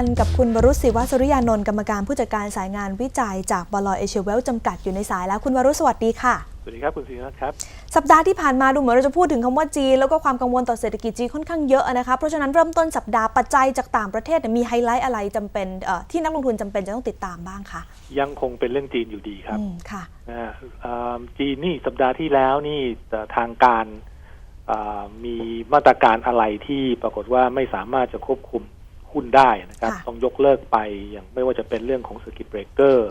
กันกับคุณวรุษศิวสุริยานนท์กรรมการผู้จัดการสายงานวิจัยจากบลเอเชียเวลจำกัดอยู่ในสายแล้วคุณวรุษสวัสดีค่ะ สวัสดีครับ คุณศรีรัตน์ครับ สัปดาห์ที่ผ่านมาดูเหมือนเราจะพูดถึงคำว่าจีนแล้วก็ความกังวลต่อเศรษฐกิจจีนค่อนข้างเยอะนะคะเพราะฉะนั้นเริ่มต้นสัปดาห์ปัจจัยจากต่างประเทศเนี่ยมีไฮไลท์อะไรจำเป็นเอ่อที่นักลงทุนจำเป็นจะต้องติดตามบ้างคะยังคงเป็นเรื่องจีนอยู่ดีครับอืมค่ะนะฮะอ่าจีนนี่สัปดาห์ที่แล้วนี่เอ่อทางการอ่ามีมาตรการอะไรที่ปรากฏว่าไม่สามารถจะควบคุม หุ้นได้นะครับค่ะ ต้องยกเลิกไปอย่างไม่ว่าจะเป็นเรื่องของสกิ t เบรกเกอร์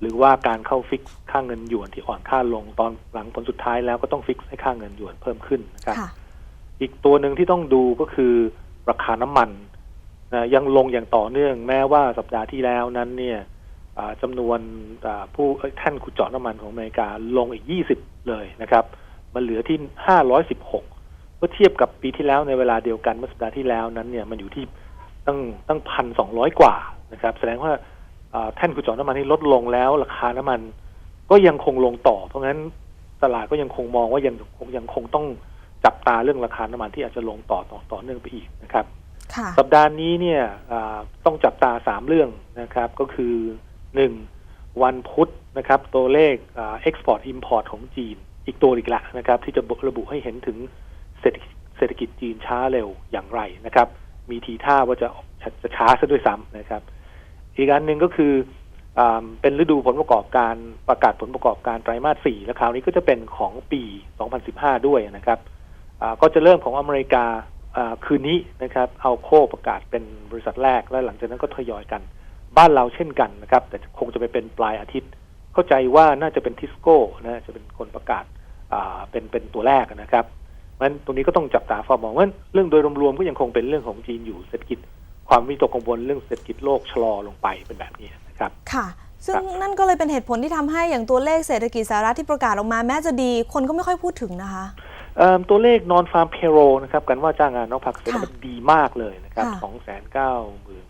หรือว่าการเข้าฟิกค่าเงินหยวนที่อ่อนค่าลงตอนหลังผลสุดท้ายแล้วก็ต้องฟิกให้ค่าเงินหยวนเพิ่มขึ้นนะครับ ค่ะ อีกตัวหนึ่งที่ต้องดูก็คือราคาน้ำมันนะยังลงอย่างต่อเนื่องแม้ว่าสัปดาห์ที่แล้วนั้นเนี่ยอ่าจำนวนอ่าผู้เอ้ยแท่านขุดเจาะน้ำมันของอเมริกาลงอีก 20 เลยนะครับ มันเหลือที่ 516 เมื่อเทียบกับปีที่แล้วในเวลาเดียวกันเมื่อสัปดาห์ที่แล้วนั้นเนี่ยมันอยู่ที่ ตั้งตั้งพันสองร้อยกว่านะครับ แสดงว่าอ่าแท่นขุดเจาะน้ำมันที่ลดลงแล้ว ราคาน้ำมัน ก็ยังคงลงต่อ เพราะงั้นตลาดก็ยังคงมองว่ายังคงยังคงต้องจับตาเรื่องราคาน้ำมันที่อาจจะลงต่อต่อต่อเนื่องไปอีกนะครับค่ะสัปดาห์นี้เนี่ยอ่าต้องจับตาสามเรื่องนะครับ ก็คือหนึ่งวันพุธนะครับ ตัวเลขอ่า export import ของจีน อีกตัวอีกละนะครับ ที่จะระบุให้เห็นถึงเศรษฐกิจเศรษฐกิจจีนช้าเร็วอย่างไรนะครับ มีทีท่าว่าจะจะช้าซะด้วยซ้ำนะครับ อีกอันหนึ่งก็คืออเป็นฤดูผลประกอบการประกาศผลประกอบการไตรมาสสี่และคราวนี้ก็จะเป็นของปี 2015 ด้วยนะครับก็จะเริ่มของอเมริกาคืนนี้นะครับ เอาโคประกาศเป็นบริษัทแรกและหลังจากนั้นก็ทยอยกัน บ้านเราเช่นกันนะครับ แต่คงจะไปเป็นปลายอาทิตย์ เข้าใจว่าน่าจะเป็นทิสโก้นะจะเป็นคนประกาศเป็นเป็นตัวแรกนะครับ ราะฉะนั้นตรงนี้ก็ต้องจับตาเฝ้ามองว่าเรื่องโดยรวมๆก็ยังคงเป็นเรื่องของจีนอยู่เศรษฐกิจ ความวิตกกังวลเรื่องเศรษฐกิจโลกชะลอลงไปเป็นแบบนี้นะครับค่ะซึ่งนั่นก็เลยเป็นเหตุผลที่ทำให้อย่างตัวเลขเศรษฐกิจสหรัฐที่ประกาศออกมาแม้จะดี คนก็ไม่ค่อยพูดถึงนะคะเอิ่มตัวเลข non farm payroll นะครับการว่าจ้างงานนอกภาคเกษตรค่ะมันดีมากเลยนะครับค่ะสองแสนเก้าหมื่น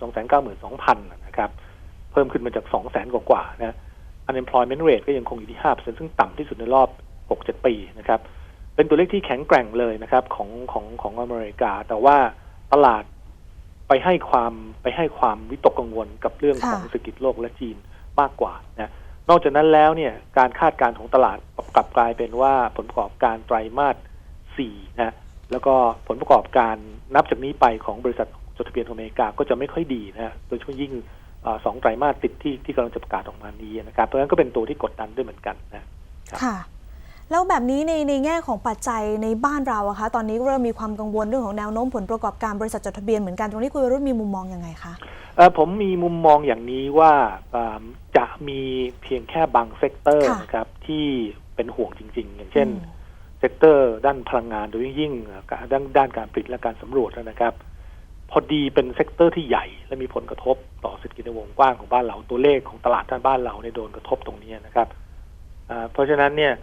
สองแสนเก้าหมื่นสองพันนะครับ เพิ่มขึ้นมาจากสองแสนกว่าๆนะ unemployment rate ก็ยังคงอยู่ที่ห้าเปอร์เซ็นซึ่งต่ำที่สุดในรอบหกเจ็ดปีนะครับ เป็นตัวเลขที่แข็งแกร่งเลยนะครับของของของอเมริกา แต่ว่าตลาดไปให้ความไปให้ความวิตกกังวลกับเรื่องของค่ะเศรษฐกิจโลกและจีนมากกว่านะนอกจากนั้นแล้วเนี่ยการคาดการณ์ของตลาดกลับกลายเป็นว่าผลประกอบการไตรมาสสี่นะแล้วก็ผลประกอบการนับจากนี้ไปของบริษัทจดทะเบียนของอเมริกาก็จะไม่ค่อยดีนะฮะโดยเฉพาะยิ่งเอ่อสองไตรมาสติดที่ที่กำลังจะประกาศออกมานี้นะครับเพราะฉะนั้นก็เป็นตัวที่กดดันด้วยเหมือนกันนะครับค่ะ แล้วแบบนี้ในในแง่ของปัจจัยในบ้านเราอะคะ ตอนนี้ก็เริ่มมีความกังวลเรื่องของแนวโน้มผลประกอบการบริษัทจดทะเบียนเหมือนกัน ตรงนี้คุณวรุษมีมุมมองยังไงคะเอ่อผมมีมุมมองอย่างนี้ว่าเอิ่มจะมีเพียงแค่บางเซกเตอร์ค่ะนะครับที่เป็นห่วงจริง ๆ อย่างเช่นอืมเซกเตอร์ด้านพลังงานโดยยิ่งเอ่อการด้านด้านการผลิตและการสำรวจนะครับ พอดีเป็นเซกเตอร์ที่ใหญ่ และมีผลกระทบต่อเศรษฐกิจในวงกว้างของบ้านเราตัวเลขของตลาดด้านบ้านเราเนี่ยโดนกระทบตรงนี้นะครับอ่าเพราะฉะนั้นเนี่ย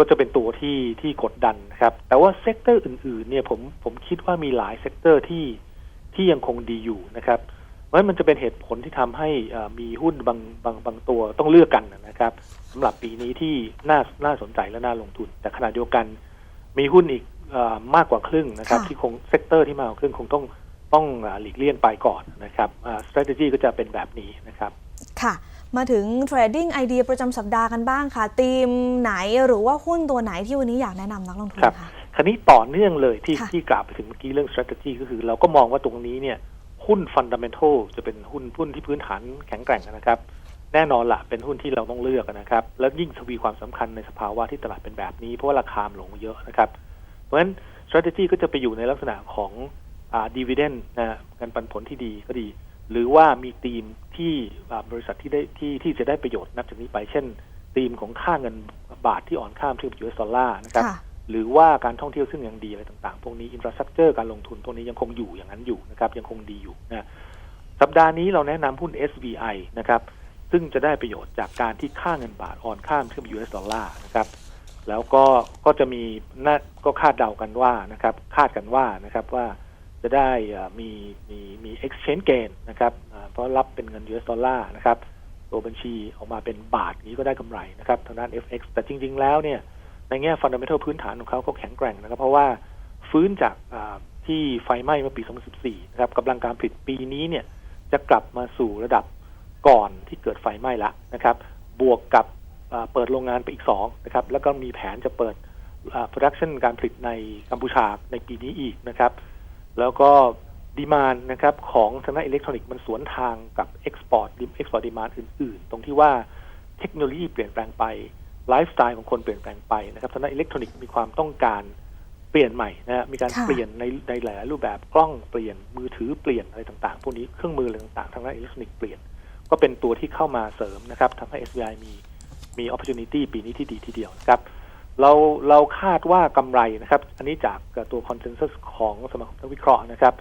ก็จะเป็นตัวที่ที่กดดันนะครับ แต่ว่าเซกเตอร์อื่นๆ เนี่ยผมผมคิดว่ามีหลายเซกเตอร์ที่ที่ยังคงดีอยู่นะครับเพราะฉะนั้นมันจะเป็นเหตุผลที่ทำให้เอ่อมีหุ้นบางบางบางตัวต้องเลือกกันนะครับสำหรับปีนี้ที่น่าน่าสนใจและน่าลงทุน แต่ขณะเดียวกัน มีหุ้นอีกเออมากกว่าครึ่งนะครับค่ะที่คงเซกเตอร์ที่มากกว่าครึ่งคงต้องต้องอ่าหลีกเลี่ยงไปก่อนนะครับอ่า strategy ก็จะเป็นแบบนี้นะครับ ค่ะ มาถึงเทรดดิ้งไอเดียประจำสัปดาห์กันบ้างค่ะธีมไหนหรือว่าหุ้นตัวไหนที่วันนี้อยากแนะนำนักลงทุนครับคะคราวนี้ต่อเนื่องเลยที่ค่ะที่กล่าวไปถึงเมื่อกี้เรื่อง strategy ก็คือ เราก็มองว่าตรงนี้เนี่ยหุ้น fundamental จะเป็นหุ้นหุ้นที่พื้นฐานแข็งแกร่งนะครับ แน่นอนละเป็นหุ้นที่เราต้องเลือกนะครับ แล้วยิ่งทวีความสำคัญในสภาวะที่ตลาดเป็นแบบนี้ เพราะว่าราคามันลงเยอะนะครับ เพราะฉะนั้น strategy ก็จะไปอยู่ในลักษณะของอ่า dividend นะการปันผลที่ดีก็ดี หรือว่ามีธีมที่อ่าบริษัทที่ได้ที่ที่จะได้ประโยชน์นับจากนี้ไป เช่นธีมของค่าเงินบาทที่อ่อนค่าเทียบกับ US ดอลลาร์นะครับค่ะหรือว่าการท่องเที่ยวซึ่งยังดีอะไรต่างๆ พวกนี้อินฟราสตรักเจอร์การลงทุนพวกนี้ยังคงอยู่อย่างนั้นอยู่นะครับยังคงดีอยู่นะสัปดาห์นี้เราแนะนำหุ้น SVI นะครับซึ่งจะได้ประโยชน์จากการที่ค่าเงินบาทอ่อนค่าเทียบกับ US ดอลลาร์นะครับแล้วก็ก็จะมีน่าก็คาดเดากันว่านะครับคาดกันว่านะครับว่า จะได้มีมีมี exchange gain นะครับเพราะรับเป็นเงิน US ดอลลาร์นะครับตัวบัญชีออกมาเป็นบาทนี้ก็ได้กำไรนะครับทางด้าน FX แต่จริง ๆ แล้วเนี่ยในแง่ฟันดัมเ n ทัลพื้นฐานของเขาก็แข็งแกร่งนะครับ เพราะว่าฟื้นจากที่ไฟไหม้เมื่อปี 2014 นะครับกำลังการผลิตปีนี้เนี่ยจะกลับมาสู่ระดับก่อนที่เกิดไฟไหม้ละนะครับ บวกกับเปิดโรงงานไปอีกสองนะครับ แล้วก็มีแผนจะเปิด production การผลิตในกัมพูชาในปีนี้อีกนะครับ แล้วก็ดีมานนะครับของทางด้านอิเล็กทรอนิกส์มันสวนทางกับ export export demand อื่น ๆ ตรงที่ว่าเทคโนโลยีเปลี่ยนแปลงไปไลฟ์สไตล์ของคนเปลี่ยนแปลงไปนะครับทางด้านอิเล็กทรอนิกส์มีความต้องการเปลี่ยนใหม่นะฮะมีการค่ะเปลี่ยนในในหลายๆรูปแบบกล้องเปลี่ยนมือถือเปลี่ยนอะไรต่างๆ พวกนี้เครื่องมืออะไรต่างๆทางด้านอิเล็กทรอนิกส์เปลี่ยน ก็เป็นตัวที่เข้ามาเสริมนะครับทำให้ SBI มีมี opportunity ปีนี้ที่ดีทีเดียวนะครับ เราเราคาดว่ากำไรนะครับ อันนี้จากตัว consensus ของสมาคมนักวิเคราะห์นะครับ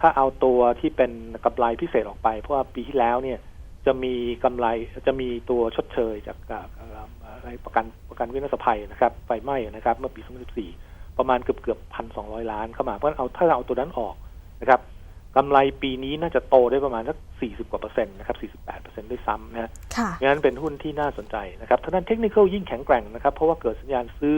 ถ้าเอาตัวที่เป็นกำไรพิเศษออกไป เพราะว่าปีที่แล้วเนี่ยจะมีกำไรจะมีตัวชดเชยจากอ่าอ่าอะไรประกันประกันวินาศภัยนะครับไฟไหม้นะครับ เมื่อปี 2014 ประมาณเกือบเกือบพันสองร้อยล้านเข้ามาเพราะฉะนั้นเอาถ้าเราเอาตัวนั้นออกนะครับ กำไรปีนี้น่าจะโตได้ประมาณสัก 40 กว่าเปอร์เซ็นต์นะครับ 48เปอร์เซ็นต์ด้วยซ้ำนะฮะค่ะงั้นเป็นหุ้นที่น่าสนใจนะครับทางด้านเทคนิคยิ่งแข็งแกร่งนะครับ เพราะว่าเกิดสัญญาณซื้อ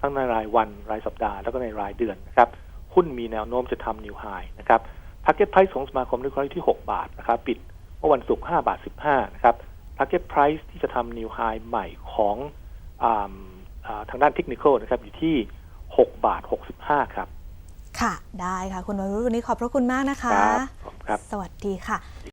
ทั้งในรายวัน รายสัปดาห์ แล้วก็ในรายเดือนนะครับ หุ้นมีแนวโน้มจะทำนิวไฮนะครับ Target Price ของสมาคมนักวิเคราะห์อยู่ที่ 6 บาทนะครับ ปิดเมื่อวันศุกร์ 5 บาท 15 นะครับ Target Price ที่จะทำนิวไฮใหม่ของอาอ่าทางด้านเทคนิคนะครับอยู่ที่ 6 บาท 65 ครับ ค่ะ ได้ค่ะ คุณวรุษวันนี้ขอบพระคุณมากนะคะ ครับผมครับสวัสดีค่ะ